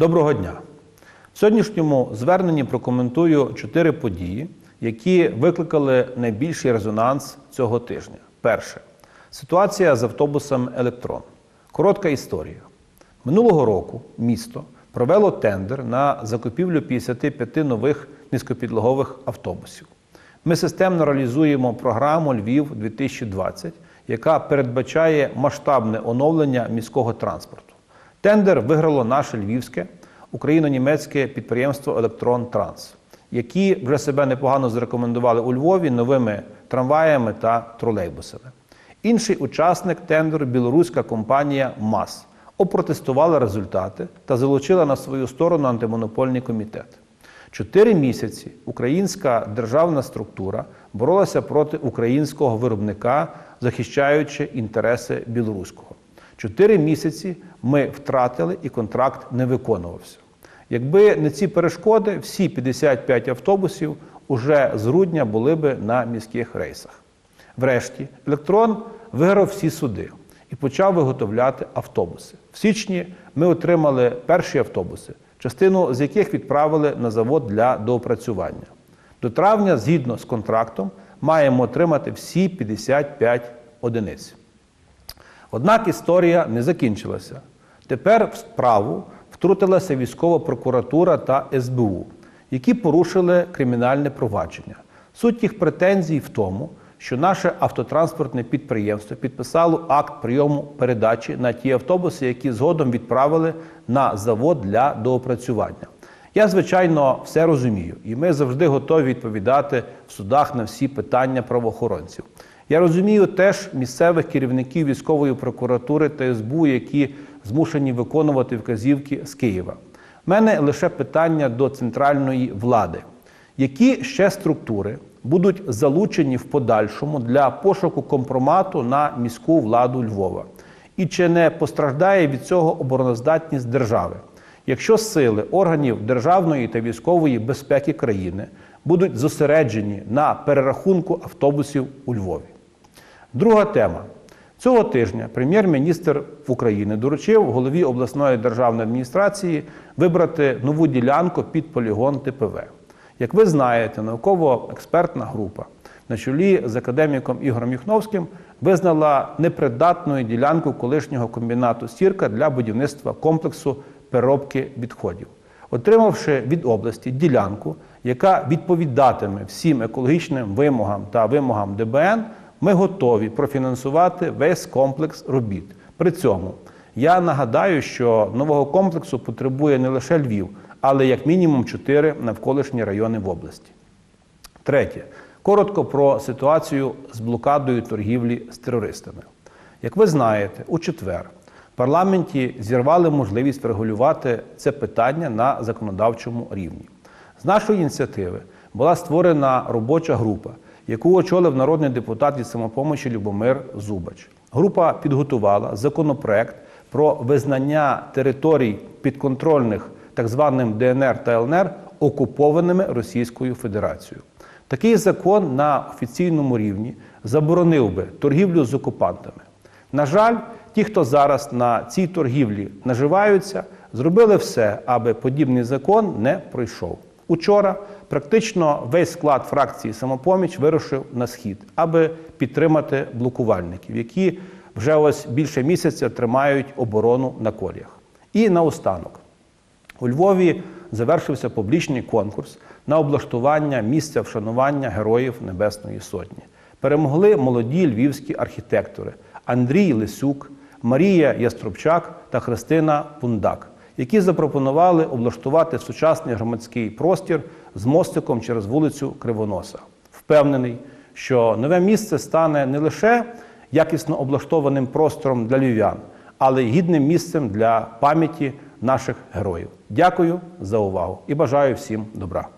Доброго дня! В сьогоднішньому зверненні прокоментую чотири події, які викликали найбільший резонанс цього тижня. Перше ситуація з автобусом Електрон. Коротка історія. Минулого року місто провело тендер на закупівлю 55 нових низькопідлогових автобусів. Ми системно реалізуємо програму Львів 2020, яка передбачає масштабне оновлення міського транспорту. Тендер виграло наше львівське україно-німецьке підприємство Електрон Транс, які вже себе непогано зарекомендували у Львові новими трамваями та тролейбусами. Інший учасник тендеру білоруська компанія МАС опротестувала результати та залучила на свою сторону антимонопольний комітет. Чотири місяці українська державна структура боролася проти українського виробника, захищаючи інтереси білоруського. Чотири місяці ми втратили і контракт не виконувався. Якби не ці перешкоди, всі 55 автобусів уже з грудня були би на міських рейсах. Врешті електрон виграв всі суди і почав виготовляти автобуси. В січні ми отримали перші автобуси, частину з яких відправили на завод для доопрацювання. До травня, згідно з контрактом, маємо отримати всі 55 одиниць. Однак історія не закінчилася. Тепер в справу втрутилася військова прокуратура та СБУ, які порушили кримінальне провадження. Суть їх претензій в тому, що наше автотранспортне підприємство підписало акт прийому передачі на ті автобуси, які згодом відправили на завод для доопрацювання. Я, звичайно, все розумію, і ми завжди готові відповідати в судах на всі питання правоохоронців. Я розумію теж місцевих керівників військової прокуратури та СБУ, які змушені виконувати вказівки з Києва. У мене лише питання до центральної влади. Які ще структури будуть залучені в подальшому для пошуку компромату на міську владу Львова? І чи не постраждає від цього обороноздатність держави? Якщо сили органів державної та військової безпеки країни будуть зосереджені на перерахунку автобусів у Львові. Друга тема. Цього тижня прем'єр-міністр України доручив голові обласної державної адміністрації вибрати нову ділянку під полігон ТПВ. Як ви знаєте, науково-експертна група на чолі з академіком Ігорем Юхновським визнала непридатною ділянку колишнього комбінату Сірка для будівництва комплексу переробки відходів, отримавши від області ділянку, яка відповідатиме всім екологічним вимогам та вимогам ДБН, ми готові профінансувати весь комплекс робіт. При цьому я нагадаю, що нового комплексу потребує не лише Львів, але як мінімум чотири навколишні райони в області. Третє. Коротко про ситуацію з блокадою торгівлі з терористами. Як ви знаєте, у четвер в парламенті зірвали можливість врегулювати це питання на законодавчому рівні. З нашої ініціативи була створена робоча група, яку очолив народний депутат від самопомочі Любомир Зубач. Група підготувала законопроект про визнання територій підконтрольних так званим ДНР та ЛНР окупованими Російською Федерацією. Такий закон на офіційному рівні заборонив би торгівлю з окупантами. На жаль, ті, хто зараз на цій торгівлі наживаються, зробили все, аби подібний закон не пройшов. Учора практично весь склад фракції самопоміч вирушив на схід, аби підтримати блокувальників, які вже ось більше місяця тримають оборону на коліях. І наостанок. У Львові завершився публічний конкурс на облаштування місця вшанування Героїв Небесної Сотні. Перемогли молоді львівські архітектори Андрій Лисюк, Марія Яструбчак та Христина Пундак, які запропонували облаштувати сучасний громадський простір з мостиком через вулицю Кривоноса. Впевнений, що нове місце стане не лише якісно облаштованим простором для львів'ян, але й гідним місцем для пам'яті наших героїв. Дякую за увагу і бажаю всім добра.